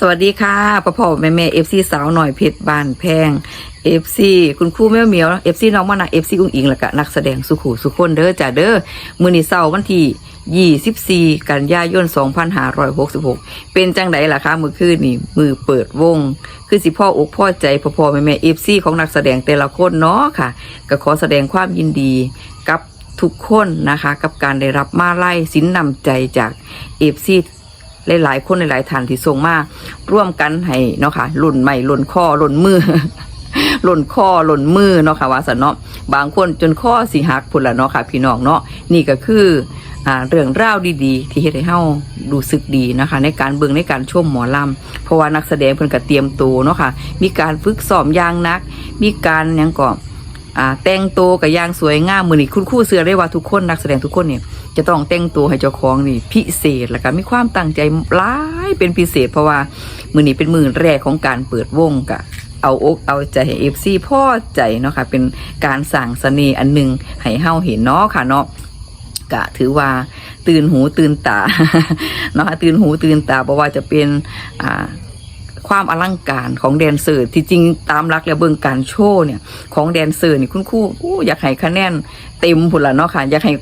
สวัสดีค่ะพ่อพ่อแม่แม่เอฟซีสาวหน่อยเพชรบานแพงเอฟซีคุณครูแม่เหมียวเอฟซีน้องมานะเอฟซีอุ้งอิงแล้วก็นักแสดงสุขุสุคนเด้อจ้าเด้อมือนี้เสาร์วันที่24กันยายน2566เป็นจังไดล่ะคะมือคืนนี่มือเปิดวง คือสิพ่ออกพ่อใจพ่อพ่อแม่แม่เอฟซีของนักแสดงแต่ละคนเนาะค่ะ ก็ขอแสดงความยินดีกับทุกคนนะคะ กับการได้รับมาไล่สินนำใจจากเอฟซี หลายๆ คนหลายๆท่านที่ส่งมาร่วมกันให้เนาะค่ะหล่นใหม่หล่นข้อหล่นมือหล่นข้อหล่นมือเนาะค่ะว่าสันเนาะบางคนจนข้อสิหักพุ่นละเนาะค่ะ พี่น้องเนาะนี่ก็คือเรื่องราวดีๆ ที่เฮ็ดให้เฮารู้สึกดีนะคะ ในการเบิ่งในการชมหมอลำเพราะว่านักแสดงเพิ่นก็เตรียมตัวเนาะค่ะ มีการฝึกซ้อมอย่างนัก มีการยังก็อ่าแต่งตัวกับย่างสวยงามมือนี่คุณครู่เสือได้ว่าทุกคนนักแสดงทุกคนเนี่ยจะต้องแต่งตัวให้เจ้าของนี่พิเศษแล้วก็มีความตั้งใจหลายเป็นพิเศษ เพราะว่ามือนี้เป็นมือแรกของการเปิดวงกะเอาอกเอาใจให้เอฟซีพ่อใจเนาะค่ะเป็นการสั่งเสน่ห์อันหนึ่งให้เฮาเห็นเนาะค่ะเนาะกะถือว่าตื่นหูตื่นตาเนาะค่ะตื่นหูตื่นตาเพราะว่าจะเป็นอ่า ความอลังการของแดนเซอร์ที่จริงตามรักและเบื้องการโชว์เนี่ย ของแดนเซอร์นี่คุณครูอู้อยากให้คะแนนเต็มผุนละเนาะค่ะ อยากให้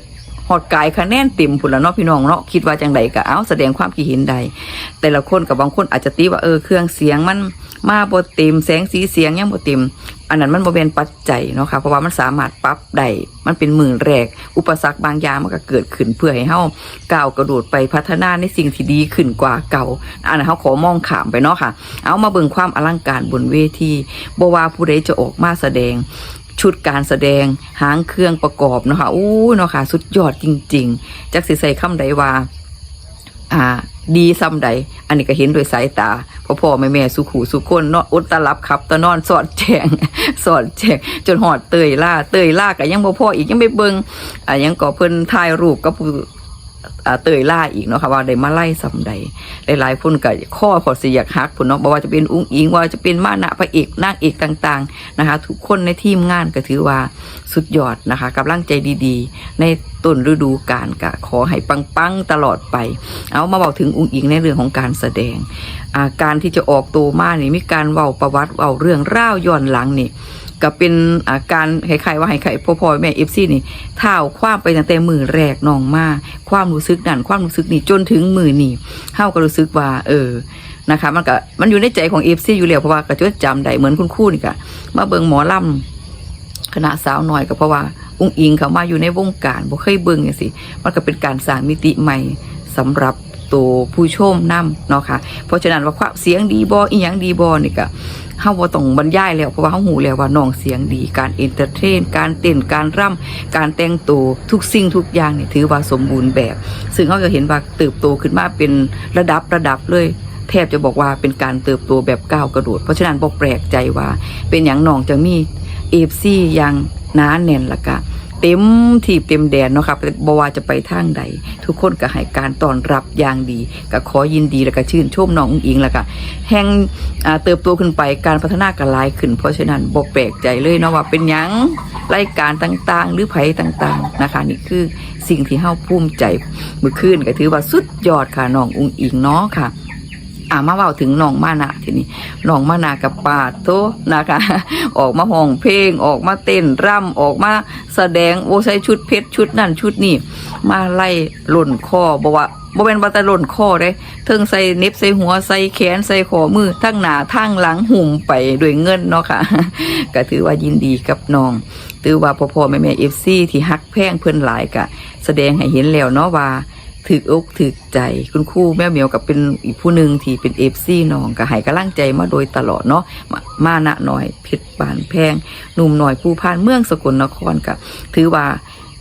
หอดกายคะแนนเต็มผุนละเนาะพี่น้องเนาะคิดว่าจังใดก็เอาแสดงความคิดเห็นใด แต่ละคนกับบางคนอาจจะตีว่าเออเครื่องเสียงมัน มาบ่เต็มแสงสีเสียงยังบ่เต็ม อันนั้นมันบ่เป็นปัจจัยเนาะค่ะเพราะว่ามันสามารถปรับได้มันเป็นหมือแรก อุปสรรคบางอย่างมันก็เกิดขึ้นเพื่อให้เฮาก้าวกระโดดไปพัฒนาในสิ่งที่ดีขึ้นกว่าเก่า อันนั้นเฮาขอมองขามไปเนาะค่ะ เอามาเบิ่งความอลังการบนเวทีบ่ว่าผู้ใดจะออกมาแสดงชุดการแสดงหางเครื่องประกอบเนาะค่ะอู้เนาะค่ะ สุดยอดจริง ๆ จักสิใส่คำใดว่า อ่า ดีซ้ำใด อันนี้ก็เห็นโดวยสายตาพ่อพ่อแม่แม่สุขูสุคนนอนอดตะลับครับตะนอนสอดแจงสอดแจงจนหอดเตยล่าเตยล่าก็ยังพ่อพ่ออีกยังไปเบิงอ่ายังก่อเพิ่นถ่ายรูปกับผู้ เตยล่าอีกเนาะค่ะว่าได้มาไล่ซ้ำใดหลายๆคนก็ข้อพอสิอยากฮักพุ่นเนาะบ่ว่าจะเป็นอุ้งอิงว่าจะเป็นมานะพระเอกนางเอกต่างๆนะคะทุกคนในทีมงานก็ถือว่าสุดยอดนะคะกำลังใจดีๆ ในต้นฤดูกาลก็ขอให้ปังๆตลอดไป เอามาบอกถึงอุ้งอิงในเรื่องของการแสดงาการที่จะออกตัวมานี่มีการเว้าประวัติเว้าเรื่องร่าวย้อนหลังนี่ ก็เป็นอาการคล้ายๆว่าให้ใครพ่อพ่อแม่เอฟซีนี่เท่าความไปตั้งแต่มือแรกน้องมา ความรู้สึกนั่นความรู้สึกนี่จนถึงมือนี่เฮาก็รู้สึกว่า เออนะคะ มันก็มันอยู่ในใจของเอฟซีอยู่แล้วเพราะว่าก็จดจำได้เหมือนคุณคู่นี่ก็มาเบิงหมอลำคณะสาวหน้อยก็เพราะว่าอุ้งอิงเขามาอยู่ในวงการบ่เคยเบิงอย่างสิมันก็เป็นการสร้างมิติใหม่สำหรับ ตัวผู้ชมนํเนาะค่ะเพราะฉะนั้นว่าความเสียงดีบ่อีหยังดีบ่นี่ก็เฮาบ่ต้องบรรยายแล้วเพราะว่าเฮาหูแล้วว่าน้องเสียงดีการเอนเตอร์เทน การเต้นการร่ำการแต่งตัวทุกสิ่งทุกอย่างนี่ถือว่าสมบูรณ์แบบ ซึ่งเขาจะเห็นว่าเติบโตขึ้นมาเป็นระดับระดับเลยแทบจะบอกว่าเป็นการเติบโตแบบก้าวกระโดด เพราะฉะนั้นบ่แปลกใจว่า เป็นอย่างน้องจะมีเอฟซีอย่างหนาแน่นละกะ เต็มทีบเต็มแดนเนาะครับบว่าจะไปทางใด ทุกคนก็ให้การต้อนรับอย่างดี ก็ขอยินดีแล้วก็ชื่นชมน้องอุ๋งอิงแล้วก็แห่งเติบโตขึ้นไปการพัฒนากันหลายขึ้น เพราะฉะนั้นบ่แปลกใจเลยเนาะว่าเป็นยังรายการต่างๆ หรือไผต่างๆนะคะนี่คือสิ่งที่เฮาภูมิใจเมื่อคืนก็ถือว่าสุดยอดค่ะน้องอุ๋งอิงเนาะค่ะ อ่ามาเว้าถึงน้องมานะทีนี้น้องมานะกับปาดโตนะคะ ออกมาห้องเพลงออกมาเต้นร่ำออกมาแสดงโอ้ใส่ชุดเพชรชุดนั่นชุดนี่มาไล่หล่นคอบอกว่าบ่เป็นว่าแต่หล่นคอเด้เทิงใส่เน็บใส่หัวใส่แขนใส่ขอมือทั้งหน้าทั้งหลังหุ่มไปด้วยเงินเนาะค่ะ ก็ถือว่ายินดีกับน้อง ถือว่าพ่อพ่อแม่แม่เอฟซีที่ฮักแพงเพิ่อนหลายกะ แสดงให้เห็นแล้วเนาะว่า ถึกอกถึกใจคุณครูแม่เหมียวกับเป็นอีกผู้หนึ่งที่เป็นเอฟซีน้องก็ให้กำลังใจมาโดยตลอดเนาะมามานะหน่อยเพชรบานแพงหนุ่มหน่อยผู้พานเมืองสกลนครกับถือว่า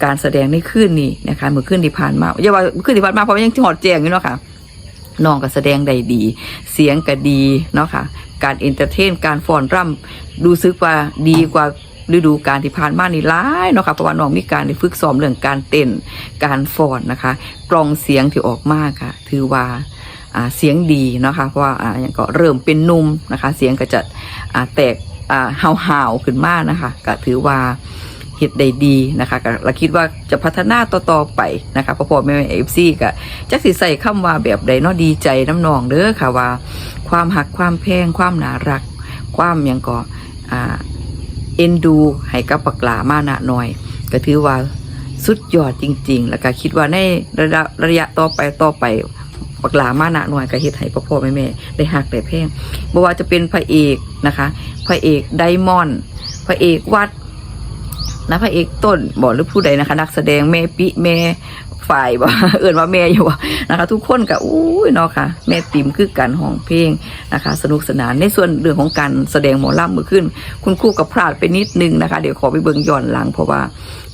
การแสดงในคืนนี้นะคะเมื่อคืนที่ผ่านมาอย่าว่าคืนที่ผ่านมาเพราะยังหอดแจงอยู่เนาะค่ะน้องก็แสดงได้ดี เสียงก็ดีเนาะค่ะ การเอนเตอร์เทน การฟอนร่ำดูซึกว่าดีกว่า ฤดูการที่ผ่านมานี่หลายเนาะค่ะเพราะว่าน้องมีการได้ฝึกซ้อมเรื่องการเต้นการฟอนนะคะ กลองเสียงที่ออกมาค่ะ ถือว่าเสียงดีเนาะคะ เพราะว่าอย่างก็เริ่มเป็นนุ่มนะคะ เสียงก็จะแตกอ่าห่าๆขึ้นมานะคะ ก็ถือว่าเฮ็ดได้ดีนะคะก็เราคิดว่าจะพัฒนาต่อๆไปนะคะพ่อพ่อแม่แม่เอฟซีก็จักสิใส่คำว่าแบบใดเนาะดีใจน้ำนองเด้อค่ะว่า ความหักความแพงความน่ารัก ความยังก็อ่า เอ็นดูให้กับปากหลามานะหน่อย ก็ถือว่าสุดยอดจริง ๆ แล้วก็คิดว่าในระยะระยะต่อไปต่อไปปากหลามานะหน่อยก็เฮ็ดให้พ่อพ่อแม่แม่ได้หักได้แพงบ่ว่าจะเป็นพระเอกนะคะพระเอกไดมอนด์พระเอกวัดนะพระเอกต้นบอกหรือผู้ใดนะคะ นักแสดงแม่ปิแม่ ฝ่ายบ่เอื่นว่าแม่อยู่นะคะ ทุกคนก็อุ้ยเนาะค่ะ แม่ติ๋มคือกันห้องเพลงนะคะ สนุกสนานในส่วนเรื่องของการแสดงหมอลำเมื่อคืนคุณครูกับพลาดไปนิดนึงนะคะ เดี๋ยวขอไปเบิ่งย้อนหลังเพราะว่า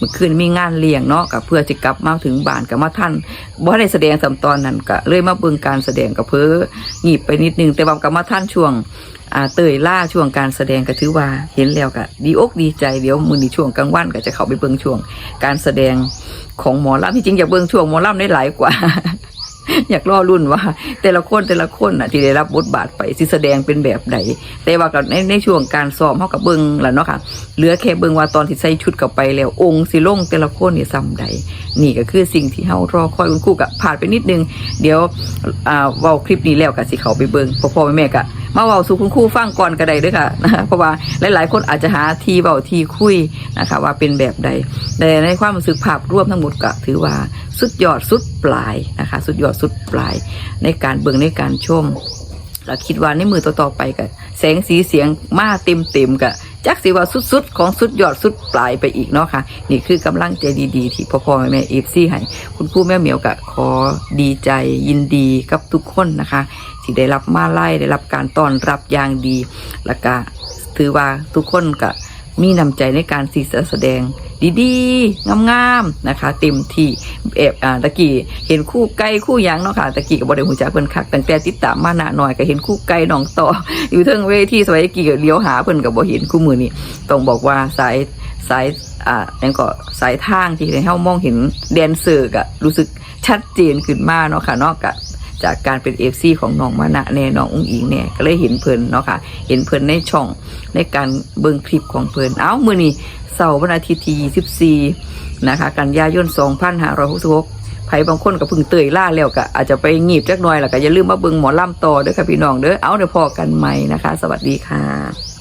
มื่อคืนมีงานเลี้ยงเนาะกับเพื่อจะกลับมาถึงบ้านกับมาท่านบ่ได้แสดงสำตอนนั้นก็เลยมาเบิ่งการแสดงกับเพื่อหยิบไปนิดนึงแต่ว่ากับมาท่านช่วงอ่าเตยล่าช่วงการแสดงก็ถือว่าเห็นแล้วก็ดีอกดีใจเดี๋ยวมือนี้ช่วงกลางวันก็จะเข้าไปเบิ่งช่วง การแสดงของหมอลำที่จริงอยากเบิ่งช่วงหมอลำได้หลายกว่า อยากรอรุ่นว่า แต่ละคนแต่ละคนน่ะ ที่ได้รับบทบาทไปสิแสดงเป็นแบบใดแต่ว่าในในช่วงการซ้อมเฮากับเบิ่งแหละเนาะค่ะเหลือแค่เบิ่งว่าตอนที่ใส่ชุดกับไปแล้วองค์สิลงแต่ละคนนี่ซ้ำใดนี่ก็คือสิ่งที่เฮารอคอยคุณครูกับผ่านไปนิดนึง เดี๋ยวอ่าเว้าคลิปนี้แล้วก็สิเขาไปเบิ่งพ่อพ่อแม่แม่ก็มาเว้าสู่คุณครูฟังก่อนก็ได้ด้วยค่ะนะคะเพราะว่าหลายๆ คนอาจจะหาทีเว้าทีคุยนะคะ ว่าเป็นแบบใดแต่ในความรู้สึกภาพรวมทั้งหมดก็ถือว่าสุดยอดสุด ปลายนะคะ สุดยอดสุดปลายในการเบิ่งในการชมเราคิดว่าในมือต่อๆไปกับแสงสีเสียงมาเต็มเต็มกับจักสิว่าสุดๆ ของสุดยอดสุดปลายไปอีกเนาะค่ะ นี่คือกำลังใจดีๆ ที่พ่อพ่อแม่แม่เอฟซี่ให้คุณครูแม่เหมียวกับขอดีใจยินดีกับทุกคนนะคะ ที่ได้รับมาไล่ได้รับการต้อนรับอย่างดี แล้วก็ถือว่าทุกคนก็มีน้ำใจในการสีแสดง ดีๆ งามๆนะคะ เต็มที่เอบอ่าตะกี้เห็นคู่ไก่คู่ยังเนาะค่ะตะกี้กับบริหูจักเพิ่นคักตั้งแต่ติดตามมาหนาหน่อยก็เห็นคู่ไก่น้องต่อ อยู่เทิงเวทีสมัยกี้เลี้ยวหาเพิ่นกับบ่เห็นคู่มือนี่ต้องบอกว่าสายสายอ่านั่นก็สายทางที่ให้เฮามองเห็นแดนเซอร์ก็รู้สึกชัดเจนขึ้นมาเนาะค่ะเนอกจาก จากการเป็นเอฟซีของน้องมานะแน่น้องอุ้งอิงแน่ก็เลยเห็นเพิ่นเนาะค่ะ เห็นเพิ่นในช่องในการเบิ่งคลิปของเพิ่นเอ้ามื่อนี้เสาร์วันอาทิตย์ที่24นะคะ กันยายน2566ไผบางคนก็เพิ่งเตยล่าแล้วก็อาจจะไปงีบจักหน่อยแล้วก็อย่าลืมมาเบิ่งหมอลำต่อเด้อค่ะพี่น้องเด้อเอาเดี๋ยวพอกันใหม่นะคะ สวัสดีค่ะ